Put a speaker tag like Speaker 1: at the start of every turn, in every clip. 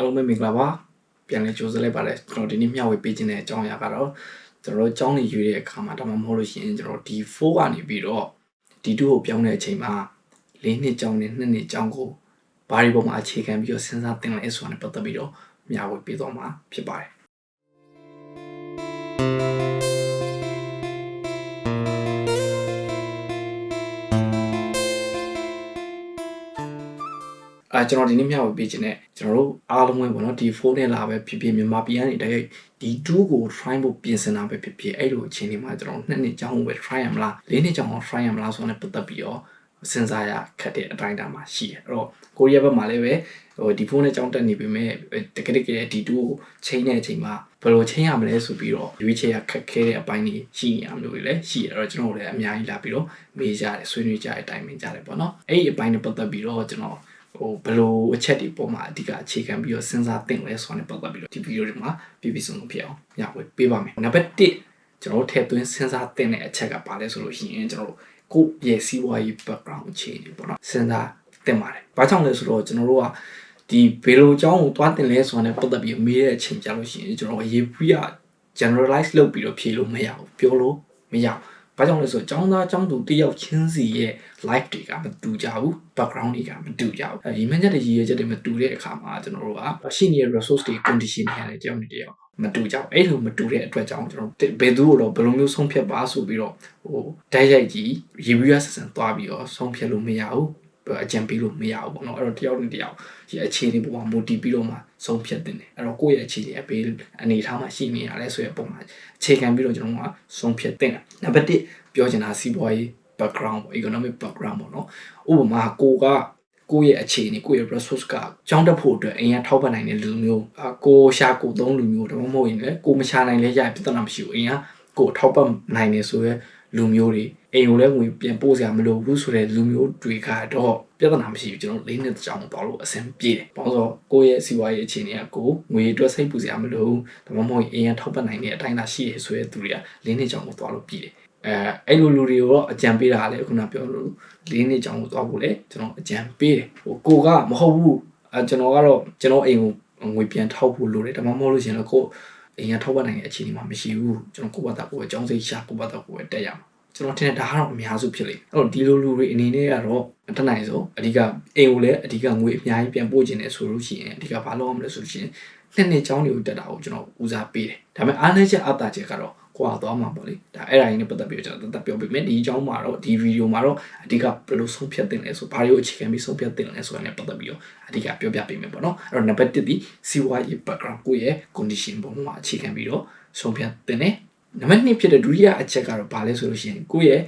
Speaker 1: အားလုံးပဲမင်္ဂလာပါပြန်လဲကြိုးစားလိုက်ပါတယ်ကျွန်တော်ဒီနေ့မျှဝေပေးခြင်းတဲ့အကြောင်းအရာကတော့ကျွန်တော်တို့ကျောင်းနေရွေးတဲ့အခါမှာဒါမှမဟုတ်လို့ရှိရင်ကျွန်တော် D4 ကနေပြီးတော့ D2 ကိုပြောင်းတဲ့အချိန်မှာ၄နှစ်ကျောင်းနဲ့2နှစ်ကျောင်းကိုဘာဒီပုံမှာအခြေခံပြီးတော့စဉ်းစားသင်လဲဆိုတာနဲ့ပတ်သက်ပြီးတော့မျှဝေပေးသွားမှာဖြစ်ပါတယ် အဲကျွန်တော်ဒီနေ့မျှဝေပေးခြင်းနဲ့ကျွန်တော်တို့အားလုံးပဲပေါ့နော်ဒီဖုန်းနဲ့လာပဲဖြစ်ဖြစ်မြန်မာပြည်ကနေတိုက်ရိုက်ဒီ2ကို try ဖို့ပြင်ဆင်တာပဲဖြစ်ဖြစ်အဲ့လိုအချိန်လေးမှာကျွန်တော်နှစ်နှစ်ကျောင်းကိုပဲ try ရမလားလေးနှစ်ကျောင်းကို try ရမလားဆိုတော့ပတ်သက်ပြီးတော့စဉ်းစားရခက်တဲ့အတိုင်းအတာမှာရှိတယ်အဲ့တော့ကိုရီးယားဘက်မှာလည်းပဲဟိုဒီဖုန်းနဲ့ကြောင်းတက်နေပြီမဲ့တကယ်တကယ်ဒီ2ကိုချိန်တဲ့အချိန်မှာဘယ်လိုချိန်ရမလဲဆိုပြီးတော့ရွေးချယ်ရခက်ခဲတဲ့အပိုင်းတွေရှိနေရမျိုးတွေလည်းရှိရတော့ကျွန်တော်တို့လည်းအများကြီးလာပြီးတော့မေးကြတယ်ဆွေးနွေးကြတဲ့အတိုင်းမင်းကြတယ်ပေါ့နော်အဲ့ဒီအပိုင်းနဲ့ပတ်သက်ပြီးတော့ကျွန်တော် ဟိုဘယ်လိုအချက်တွေပေါ်မှာအဓိကအခြေခံပြီးတော့စဉ်းစားသင့်လဲဆိုတာနဲ့ပတ်သက်ပြီးတော့ဒီဗီဒီယိုတွေမှာပြပြစုံစုံဖြစ်အောင်ညဝေပေးပါမယ်နံပါတ်1ကျွန်တော်တို့ထည့်သွင်းစဉ်းစားသင့်တဲ့အချက်ကဘာလဲဆိုလို့ရှိရင်ကျွန်တော်တို့ကိုယ့်ရဲ့စီးပွားရေး background အခြေအနေပေါ့နော်စဉ်းစားသင့်ပါတယ်။ဘာကြောင့်လဲဆိုတော့ကျွန်တော်တို့ကဒီဘယ်လိုအကြောင်းကိုတွားတင်လဲဆိုတာနဲ့ပတ်သက်ပြီးမေးတဲ့အချိန်ကြလို့ရှိရင်ကျွန်တော်ရေပူရ generalize လုပ်ပြီးတော့ဖြေလို့မရဘူးပြောလို့မရဘူး ဘာကြောင့်လဲဆိုတော့ចောင်းသားចောင်းသူတယောက်ချင်းစီရဲ့ life တွေကမတူကြဘူး background တွေကမတူကြဘူးအဲဒီမှန်ချက်တွေရည်ရချက်တွေမတူတဲ့အခါမှာကျွန်တော်တို့ကရှိနေတဲ့ resource တွေ condition တွေရတယ်တယောက်နဲ့တယောက်မတူကြဘူးအဲ့လိုမတူတဲ့အတွက်ကြောင့်ကျွန်တော်ဘယ်သူ့ကိုတော့ဘယ်လိုမျိုးဆုံးဖြတ်ပါဆိုပြီးတော့ဟိုဓာတ်ရိုက်ကြီး review ဆန်ဆန်သွားပြီးတော့ဆုံးဖြတ်လို့မရဘူး အကြံပေးလို့မရဘူးပေါ့နော်အဲ့တော့တယောက်နဲ့တယောက်ဒီအခြေအနေပေါ်မှာ motive ပြီးတော့မှဆုံးဖြတ်တင်တယ်အဲ့တော့ကိုယ့်ရဲ့အခြေအနေအပေးအနေထားမှာရှိနေရလဲဆိုရပုံမှာအခြေခံပြီးတော့ကျွန်တော်ကဆုံးဖြတ်တင်တာနံပါတ်1ပြောချင်တာစီးပွားရေး background ပေါ့ economic background ပေါ့နော်ဥပမာကိုကကိုယ့်ရဲ့အခြေအနေကိုယ့်ရဲ့ resource ကကြောင်းတက်ဖို့အတွက်အရင်ထောက်ပံ့နိုင်တဲ့လူမျိုးအကိုရှာကိုသုံးလူမျိုးဒါမှမဟုတ်ရင်လည်းကိုမရှာနိုင်လဲရပြဿနာမရှိဘူးအရင်ကိုထောက်ပံ့နိုင်နေဆိုရဲ လူမျိုးတွေအိမ်ကိုလည်းငွေပြန်ပို့စရာမလိုဘူးဆိုတဲ့လူမျိုးတွေကတော့ပြဿနာမရှိဘူးကျွန်တော်လေးနှစ်ကြောင်တော့လို့အဆင်ပြေတယ်။ဘာလို့ဆိုကိုယ့်ရဲ့စီးပွားရေးအခြေအနေကကိုငွေအတွက်စိတ်ပူစရာမလိုဘူး။ဒါမှမဟုတ်အိမ်ရထောက်ပံ့နိုင်တဲ့အတိုင်းသာရှိရဆိုရဲသူတွေကလေးနှစ်ကြောင်ကိုသွားလို့ပြေတယ်။အဲအဲ့လိုလူတွေကိုတော့အကြံပေးတာလည်းခုနပြောလို့လေးနှစ်ကြောင်ကိုသွားဖို့လေကျွန်တော်အကြံပေးတယ်။ဟိုကိုကမဟုတ်ဘူးအဲကျွန်တော်ကတော့ကျွန်တော်အိမ်ကိုငွေပြန်ထောက်ဖို့လိုတယ်ဒါမှမဟုတ်လို့ရှင်တော့ကို အိမ်ရထောက်ပံ့နိုင်တဲ့အခြေအနေမှာမရှိဘူးကျွန်တော်ကိုယ့်ဘာသာကိုယ်အကြောင်းစိတ်ရှာကိုယ့်ဘာသာကိုယ်တက်ရမှာကျွန်တော်ထင်တယ်ဒါကတော့အများစုဖြစ်လိမ့်မယ်အဲ့တော့ဒီလိုလူတွေအနေနဲ့ကတော့အတနိုင်ဆုံးအဓိကအိမ်ကိုလည်းအဓိကငွေအများကြီးပြန်ပို့ခြင်းနဲ့ဆိုလို့ရှိရင်အဓိကဘာလုပ်ရမလဲဆိုလို့ရှိရင်နှစ်နှစ်ချောင်းတွေကိုတက်တာကိုကျွန်တော်ဦးစားပေးတယ်ဒါပေမဲ့အားနည်းချက်အတားချက်ကတော့ ကွာသွားမှာပေါ့လေဒါအဲ့ဒါရင်းနဲ့ပတ်သက်ပြီးကျွန်တော်တက်ပြောပေးမယ်ဒီအကြောင်းမှာတော့ဒီဗီဒီယိုမှာတော့အဓိကဘယ်လိုဆုံးဖြတ်တင်လဲဆိုဘာတွေကိုအခြေခံပြီးဆုံးဖြတ်တင်လဲဆိုတာနဲ့ပတ်သက်ပြီးတော့အဓိကပြောပြပေးမယ်ပေါ့နော်အဲ့တော့နံပါတ်1ဒီစီဝါရေး background ကိုရဲ့ condition ပုံမှာအခြေခံပြီးတော့ဆုံးဖြတ်တင်တယ်နံပါတ်2ဖြစ်တဲ့ဒုတိယအချက်ကတော့ဘာလဲဆိုလို့ရှိရင်ကိုယ့်ရဲ့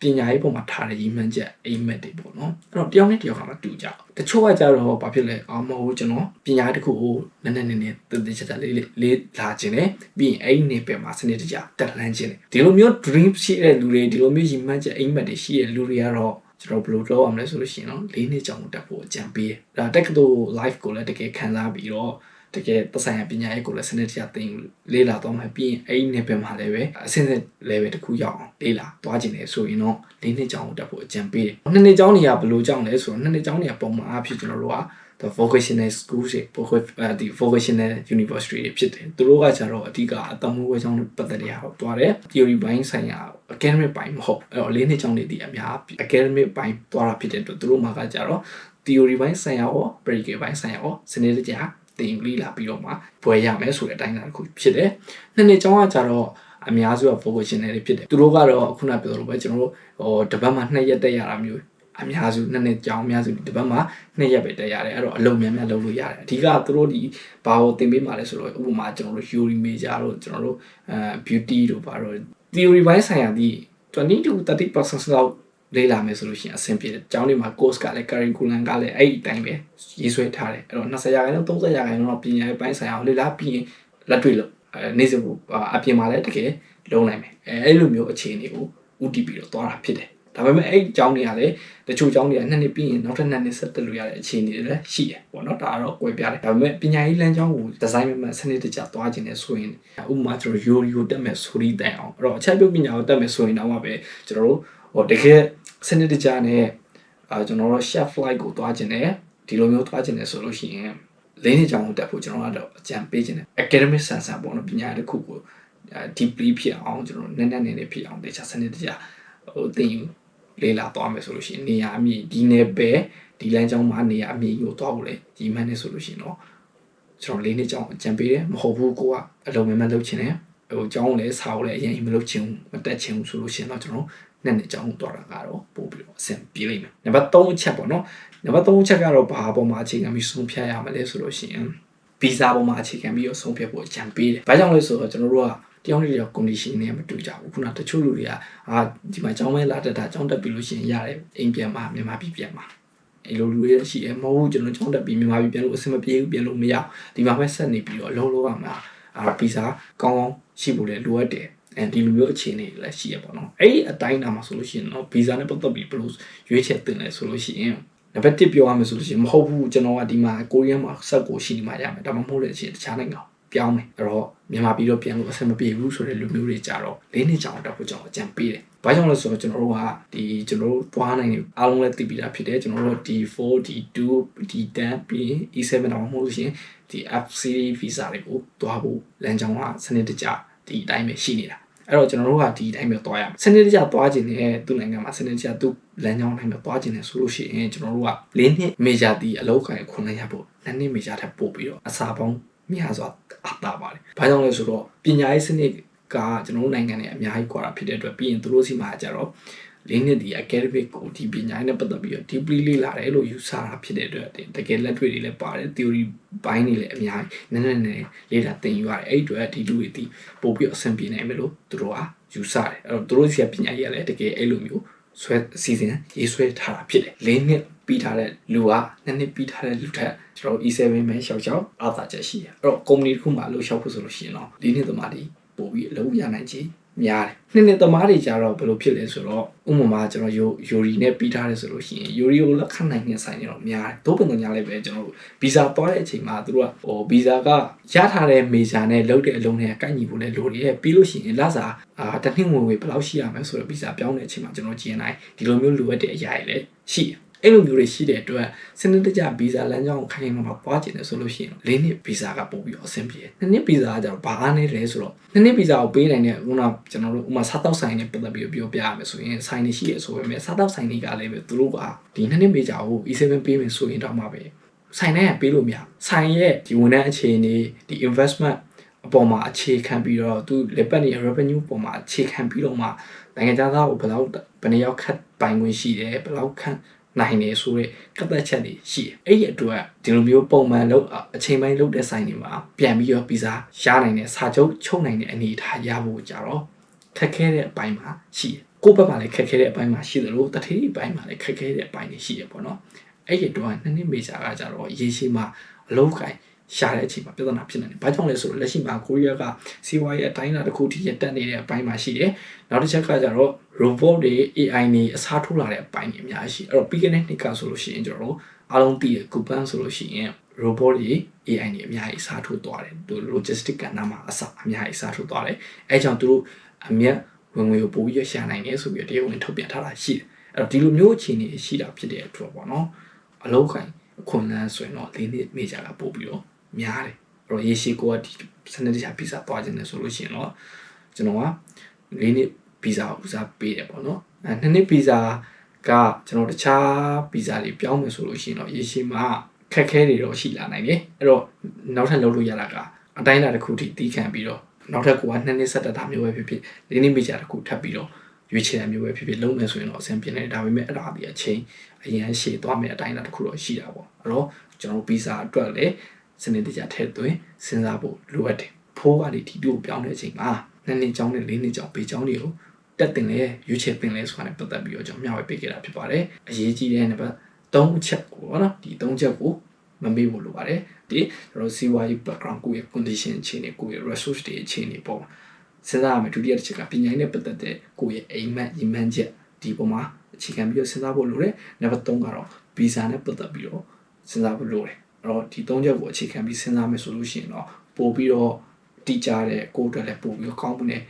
Speaker 1: ပညာရေးပုံမှာထားတဲ့ရည်မှန်းချက်အိမ်မက်တွေပေါ့နော်အဲ့တော့တယောက်နဲ့တယောက်ကမှတူကြအောင်တချို့ကကြတော့ဘာဖြစ်လဲအော်မဟုတ်ကျွန်တော်ပညာတစ်ခုကိုနည်းနည်းနည်းနည်းတည်တည်ချာချာလေးလေးလာခြင်းနဲ့ပြီးရင်အဲ့ဒီနေပယ်မှာစနစ်တကျတက်လှမ်းခြင်းနဲ့ဒီလိုမျိုး dream ရှိတဲ့လူတွေဒီလိုမျိုးရည်မှန်းချက်အိမ်မက်တွေရှိတဲ့လူတွေကတော့ကျွန်တော်ဘယ်လိုလုပ်အောင်လဲဆိုလို့ရှိရင်တော့၄နှစ်ကြောင်တက်ဖို့အကြံပေးတယ်ဒါတက်ကတူ live ကိုလည်းတကယ်ခံစားပြီးတော့ တကယ်သက်ဆိုင်ရာပညာရေးကိုလည်းစနစ်တကျသင်လေ့လာတော့မှပြီးရင်အဲ့ဒီနယ်ပယ်မှာလည်းပဲအဆင့်ဆင့် level တစ်ခုရောက်အောင်လေ့လာသွားခြင်းလေဆိုရင်တော့၄နှစ်ကျောင်းတက်ဖို့အကြံပေးတယ်။နှစ်နှစ်ကျောင်းတွေကဘယ်လိုကျောင်းလဲဆိုတော့နှစ်နှစ်ကျောင်းတွေကပုံမှန်အားဖြင့်ကျွန်တော်တို့က the vocational schools တွေဒီ vocational university တွေဖြစ်တယ်။သူတို့ကကြတော့အဓိကအတမှုဝဲကျောင်းတွေပတ်သက်နေတာဟောသွားတယ်။ theory ဘိုင်းဆိုင်ရာ academic ဘိုင်းမဟုတ်အဲ့တော့၄နှစ်ကျောင်းတွေဒီအများ academic ဘိုင်းသွားတာဖြစ်တဲ့အတွက်သူတို့မှာကကြတော့ theory ဘိုင်းဆိုင်ရာရော practical ဘိုင်းဆိုင်ရာရောစနစ်တကျ တင်ယူလေးလာပြီးတော့မှဘွယ်ရမယ်ဆိုတဲ့အတိုင်းအတာတစ်ခုဖြစ်တယ်။နှစ်နှစ်ကျောင်းကကြတော့အများစုက vocational တွေဖြစ်တယ်။သူတို့ကတော့ခုနပြောလို့ပဲကျွန်တော်တို့ဟိုတပတ်မှနှစ်ရက်တက်ရတာမျိုးအများစုနှစ်နှစ်ကျောင်းအများစုဒီဘက်မှာနှစ်ရက်ပဲတက်ရတယ်အဲ့တော့အလုံးများများလုပ်လို့ရတယ်အဓိကသူတို့ဒီဘာကိုသင်ပေးမှာလဲဆိုတော့ဥပမာကျွန်တော်တို့ theory major တို့ကျွန်တော်တို့အဲ beauty တို့ဘာတို့ theory ဘိုင်းဆိုင်ရာဒီ20 to 30%လောက် လေးလာမယ်ဆိုလို့ရှိရင်အဆင်ပြေတယ်။ကျောင်းတွေမှာ course ကလည်း curriculum ကလည်းအဲ့ဒီအတိုင်းပဲရေးဆွဲထားတယ်။အဲ့တော့20ရာခိုင်နှုန်း30ရာခိုင်နှုန်းတော့ပညာရေးပိုင်းဆိုင်အောင်လေ့လာပြီးရင်လက်တွေ့လို့အဲနေ့စဉ်အပြင်မှာလည်းတကယ်လုံးနိုင်မယ်။အဲအဲ့လိုမျိုးအခြေအနေကိုဥတီပြီးတော့သွားတာဖြစ်တယ်။ဒါပေမဲ့အဲ့ကျောင်းတွေကလည်းတချို့ကျောင်းတွေကနှစ်နှစ်ပြီးရင်နောက်ထပ်နှစ်နှစ်ဆက်တက်လို့ရတဲ့အခြေအနေတွေလည်းရှိတယ်ပေါ့နော်ဒါကတော့ကွဲပြားတယ်ဒါပေမဲ့ပညာရေးလမ်းကြောင်းကိုဒီဇိုင်းမှစနစ်တကျသွားခြင်းနဲ့ဆိုရင်ဥပမာကျွန်တော် Yori ကိုတက်မယ်ဆိုပြီးတိုင်အောင်အဲ့တော့အချက်ပြုတ်ပညာကိုတက်မယ်ဆိုရင်တော့ပဲကျွန်တော်တို့ဟိုတကယ် စနစ်တကျနဲ့အာကျွန်တော်တို့ chef flight ကိုသွားခြင်းနဲ့ဒီလိုမျိုးသွားခြင်းနဲ့ဆိုလို့ရှိရင်လေးနှစ်ကြောင်ကိုတက်ဖို့ကျွန်တော်ကတော့အကြံပေးခြင်းတယ် academic sensor ပေါ့နော်ပညာတစ်ခုကို deeply ဖြစ်အောင်ကျွန်တော်နည်းနည်းနည်းနည်းဖြစ်အောင်တေချာစနစ်တကျဟိုသင်ယူလေ့လာသွားမယ်ဆိုလို့ရှိရင်နေရာအမြင့်ဒီနယ်ပဲဒီလမ်းကြောင်းမှာနေရာအမြင့်ကိုသွားဖို့လေဒီမှန်းနေဆိုလို့ရှိရင်တော့ကျွန်တော်လေးနှစ်ကြောင်အကြံပေးတယ်မဟုတ်ဘူးကိုကအလုံးမမလုပ်ချင်တယ်ဟိုကျောင်းလည်းစာအုပ်လည်းအရင်မလုပ်ချင်ဘူးမတက်ချင်ဘူးဆိုလို့ရှိရင်တော့ကျွန်တော် နှစ်နှစ်ကျောင်းသွားတာကတော့ပို့ပြီးတော့အဆင်ပြေလိမ့်မယ်နံပါတ်3အချက်ပေါ့နော်နံပါတ်3အချက်ကတော့ဘာပေါ်မှာအခြေခံပြီးဆုံးဖြတ်ရမလဲဆိုလို့ရှိရင်ဗီဇာပေါ်မှာအခြေခံပြီးတော့ဆုံးဖြတ်ဖို့အကြံပေးတယ်ဘာကြောင့်လဲဆိုတော့ကျွန်တော်တို့ကတယောက်နဲ့တယောက် condition နဲ့မတူကြဘူးခုနတချို့လူတွေကအာဒီမှာကျောင်းမဲလာတက်တာကျောင်းတက်ပြီးလို့ရှိရင်ရတယ်အိမ်ပြန်မှာမြန်မာပြည်ပြန်မှာအဲ့လိုလူတွေရှိတယ်မဟုတ်ဘူးကျွန်တော်ကျောင်းတက်ပြီးမြန်မာပြည်ပြန်လို့အဆင်မပြေဘူးပြန်လို့မရဒီမှာပဲဆက်နေပြီးတော့လုံးလုံးကမှာအာဗီဇာကောင်းကောင်းရှိဖို့လေလိုအပ်တယ် ဒီလိုမျိုးအခြေအနေတွေလည်းရှိရပါတော့အဲ့ဒီအတိုင်းတာမှာဆိုလို့ရှိရင်တော့ဗီဇာနဲ့ပတ်သက်ပြီးဘယ်လိုရွေးချယ်တင်လဲဆိုလို့ရှိရင်နံပါတ်1ပြောရမယ်ဆိုလို့ရှိရင်မဟုတ်ဘူးကျွန်တော်ကဒီမှာကိုရီးယားမှာဆက်ကိုရှိနေမှရမယ်ဒါမှမဟုတ်လည်းချင်းတခြားနိုင်ငံပြောင်းမယ်အဲ့တော့မြန်မာပြည်တော့ပြန်လို့အဆင်မပြေဘူးဆိုတဲ့လူမျိုးတွေကြတော့လေးနှစ်ကြောင်တက်ဖို့ကြောင်အကြံပေးတယ်။ဘာကြောင့်လဲဆိုတော့ကျွန်တော်တို့ကဒီကျွန်တော်တို့တွားနိုင်နေအားလုံးလည်းသိပြီးသားဖြစ်တယ်ကျွန်တော်တို့ D4 D2 D10 ပြီး E7 တော့မဟုတ်ရှင်ဒီ F series visa တွေကိုတွားဖို့လမ်းကြောင်းကစနစ်တကျဒီအတိုင်းပဲရှိနေတာ အဲ့တော့ကျွန်တော်တို့ကဒီအတိုင်းပဲသွားရမယ်စနစ်တကျသွားခြင်းနဲ့သူ့နိုင်ငံမှာစနစ်တကျသူ့လမ်းကြောင်းတိုင်းပဲသွားခြင်းနဲ့ဆိုလို့ရှိရင်ကျွန်တော်တို့က၄နှစ်မေဂျာတီအလောက်ကိုင်ခွန်လိုက်ရဖို့နှစ်နှစ်မေဂျာထပ်ပို့ပြီးတော့အစာပေါင်းများစွာအတာပါတယ်။ဘာကြောင့်လဲဆိုတော့ပညာရေးစနစ်ကကျွန်တော်တို့နိုင်ငံနဲ့အများကြီးကွာတာဖြစ်တဲ့အတွက်ပြီးရင်သူတို့စီမှာကြတော့ လေးနှစ်ဒီ academic ကိုဒီပညာရေးနဲ့ပတ်သက်ပြီးတော့ deeply လေ့လာတယ်လို့ယူဆတာဖြစ်တဲ့အတွက်တကယ်လက်တွေ့တွေလည်းပါတယ် theory ဘိုင်းတွေလည်းအများကြီးနည်းနည်းနည်းလေ့လာသင်ယူရတယ်အဲ့အတွက်ဒီလူတွေဒီပို့ပြီးအဆင်ပြေနိုင်မယ်လို့သူတို့ကယူဆတယ်အဲ့တော့သူတို့စီကပညာရေးကလည်းတကယ်အဲ့လိုမျိုးဆွဲအစီအစဉ်ရေးဆွဲထားတာဖြစ်တယ်လေးနှစ်ပြီးထားတဲ့လူကနှစ်နှစ်ပြီးထားတဲ့လူထက်ကျွန်တော် E7 ပဲရှောက်ရှောက်အားသာချက်ရှိတယ်အဲ့တော့ company တစ်ခုမှလို့ရှောက်ဖို့ဆိုလို့ရှိရင်တော့လေးနှစ်သမားတွေပို့ပြီးအလုပ်ရနိုင်ခြင်း များတယ်နှစ်နှစ်သမားတွေကြတော့ဘယ်လိုဖြစ်လဲဆိုတော့ဥပမာကျွန်တော်ယိုယိုရီနဲ့ပြီးထားတယ်ဆိုလို့ရှိရင်ယိုရီကိုလက်ခံနိုင်တဲ့ဆိုင်တွေတော့များတယ်သို့ပုံညာလည်းပဲကျွန်တော်တို့ဗီဇာသွားတဲ့အချိန်မှာသူတို့ကဟိုဗီဇာကရထားတဲ့မေဂျာနဲ့လုပ်တဲ့အလုံးနဲ့ကိုက်ညီဖို့လည်းလိုတယ်ပြီးလို့ရှိရင်လစာအာတစ်နှစ်ဝင်ဝင်ဘယ်လောက်ရှိရမလဲဆိုတော့ဗီဇာပြောင်းတဲ့အချိန်မှာကျွန်တော်ကျင်နိုင်ဒီလိုမျိုးလိုအပ်တဲ့အရာတွေလည်းရှိတယ် အဲ့လိုမျိုးတွေရှိတဲ့အတွက်စနစ်တကျဗီဇာလမ်းကြောင်းကိုခိုင်ခိုင်မာမာပွားကျင်တယ်ဆိုလို့ရှိရင်လေးနှစ်ဗီဇာကပို့ပြီးအဆင်ပြေတယ်နှစ်နှစ်ဗီဇာကကျတော့ဘာအားနေလဲဆိုတော့နှစ်နှစ်ဗီဇာကိုပေးနိုင်တဲ့ခုနကျွန်တော်တို့ဥမာစားတောက်ဆိုင်နဲ့ပတ်သက်ပြီးပြောပြရမယ်ဆိုရင်ဆိုင်နေရှိရဆိုပေမဲ့စားတောက်ဆိုင်တွေကလည်းပဲသူတို့ကဒီနှစ်နှစ်ဗီဇာကို E7 ပေးမယ်ဆိုရင်တော့မှပဲဆိုင်နဲ့ပေးလို့မရဆိုင်ရဲ့ဒီဝန်ထမ်းအခြေအနေဒီ investment အပေါ်မှာအခြေခံပြီးတော့သူလက်ပတ်နေ revenue ပေါ်မှာအခြေခံပြီးတော့မှနိုင်ငံသားကိုဘယ်လောက်ဘယ်နှယောက်ခတ်ပိုင်ခွင့်ရှိတယ်ဘယ်လောက်ခန့် နိုင်နေဆိုတဲ့ကတ်သက်ချက်တွေရှိတယ်အဲ့ဒီအတွက်ဒီလိုမျိုးပုံမှန်လို့အချိန်ပိုင်းလုပ်တဲ့ဆိုင်တွေမှာပြန်ပြီးတော့ဗီဇာရနိုင်တဲ့စာချုပ်ချုပ်နိုင်တဲ့အနေအထားရဖို့ကြတော့ခက်ခဲတဲ့အပိုင်းမှာရှိတယ်ကိုယ့်ဘက်မှာလည်းခက်ခဲတဲ့အပိုင်းမှာရှိတယ်လို့တထေးအပိုင်းမှာလည်းခက်ခဲတဲ့အပိုင်းတွေရှိတယ်ပေါ့နော်အဲ့ဒီတော့နှစ်နှစ်မေဂျာကကြတော့ရေရှည်မှာအလုံးကိုင် ရှာတဲ့အချိန်မှာပြဿနာဖြစ်နေတယ်။ဘာကြောင့်လဲဆိုတော့လက်ရှိမှာကိုရီးယားကစီးပွားရေးအတိုင်းအတာတစ်ခုထိရတက်နေတဲ့အပိုင်းမှာရှိတယ်။နောက်တစ်ချက်ကကြတော့ robot တွေ AI တွေအစားထိုးလာတဲ့အပိုင်းတွေအများကြီးရှိ။အဲ့တော့ပြီးခဲ့တဲ့နှစ်ကဆိုလို့ရှိရင်ကျွန်တော်တို့အားလုံးသိရကူပန်ဆိုလို့ရှိရင် robot တွေ AI တွေအများကြီးအစားထိုးသွားတယ်။သူ logistic ကဏ္ဍမှာအစားအများကြီးအစားထိုးသွားတယ်။အဲကြောင့်သူတို့အမျက်ဝင်ငွေကိုပိုပြီးရရှာနိုင်တယ်ဆိုပြီးတော့တရားဝင်ထုတ်ပြန်ထားတာရှိတယ်။အဲ့တော့ဒီလိုမျိုးအခြေအနေရှိတာဖြစ်တဲ့အတွက်ပေါ့နော်။အလောက်ခိုင်ခွန်လန်းဆိုရင်တော့လေးနှစ်မေဂျာကပို့ပြီးတော့ များတယ်အဲ့တော့ရေရှည်ကိုကဒီစနစ်တကျဗီဇာသွားခြင်းနဲ့ဆိုလို့ရှိရင်တော့ကျွန်တော်ကလေးနှစ်ဗီဇာကိုဦးစားပေးတယ်ပေါ့နော်အဲနှစ်နှစ်ဗီဇာကကျွန်တော်တခြားဗီဇာတွေပြောင်းမယ်ဆိုလို့ရှိရင်တော့ရေရှည်မှာခက်ခဲတွေတော့ရှိလာနိုင်တယ်အဲ့တော့နောက်ထပ်လုပ်လို့ရတာကအတိုင်းအတာတစ်ခုထိတီးခံပြီးတော့နောက်ထပ်ကိုကနှစ်နှစ်ဆက်တက်တာမျိုးပဲဖြစ်ဖြစ်လေးနှစ်ဗီဇာတစ်ခုထပ်ပြီးတော့ရွေးချယ်တာမျိုးပဲဖြစ်ဖြစ်လုပ်မယ်ဆိုရင်တော့အဆင်ပြေနေတယ်ဒါပေမဲ့အဲ့ဒါဒီအချိန်အရင်ရှည်သွားမယ်အတိုင်းအတာတစ်ခုတော့ရှိတာပေါ့အဲ့တော့ကျွန်တော်ဗီဇာအတွက်လည်း စနစ်တကျထည့်သွင်းစဉ်းစားဖို့လိုအပ်တယ်ဖိုးကနေဒီတူကိုပြောင်းတဲ့အချိန်မှာနှစ်နှစ်ကျောင်းနဲ့လေးနှစ်ကျောင်းပေကျောင်းတွေကိုတက်တင်လဲရွေးချယ်တင်လဲဆိုတာနဲ့ပတ်သက်ပြီးတော့ကျွန်တော်မျှဝေပေးခဲ့တာဖြစ်ပါတယ်အရေးကြီးတဲ့နံပါတ်3ချက်ကိုနော်ဒီ3ချက်ကိုမမေ့ဖို့လိုပါတယ်ဒီကျွန်တော်စီဝါရေး background ကိုရဲ့ condition အခြေအနေကိုရဲ့ resource တွေအခြေအနေပေါ့စဉ်းစားရမယ်ဒုတိယတစ်ချက်ကပညာရေးနဲ့ပတ်သက်တဲ့ကိုရဲ့အိမ်မက်ညီမှန်းချက်ဒီပုံမှာအခြေခံပြီးတော့စဉ်းစားဖို့လိုတယ်နံပါတ်3ကတော့ visa နဲ့ပတ်သက်ပြီးတော့စဉ်းစားဖို့လိုတယ်အဲ့ တော့ဒီ၃ချက်ကိုအခြေခံပြီးစဉ်းစားမယ်ဆိုလို့ရှိရင်တော့ပို့ပြီးတော့တိကျတဲ့ကိုယ်အတွက်လည်းပို့ပြီးတော့ကောင်းမှုနဲ့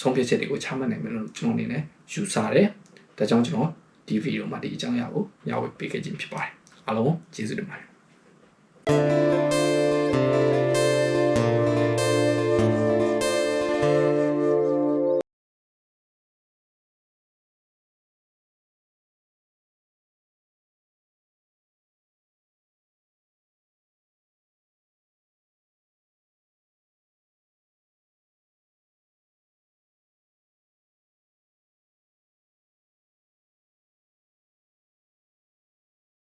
Speaker 1: ဆုံးဖြတ်ချက်တွေကိုချမှတ်နိုင်မယ်လို့ကျွန်တော်အနေနဲ့ယူဆတယ်။ဒါကြောင့်ကျွန်တော်ဒီဗီဒီယိုမှာဒီအကြောင်းအရာကိုညှဝေပေးခဲ့ခြင်းဖြစ်ပါတယ်။အားလုံးကျေးဇူးတင်ပါတယ်။။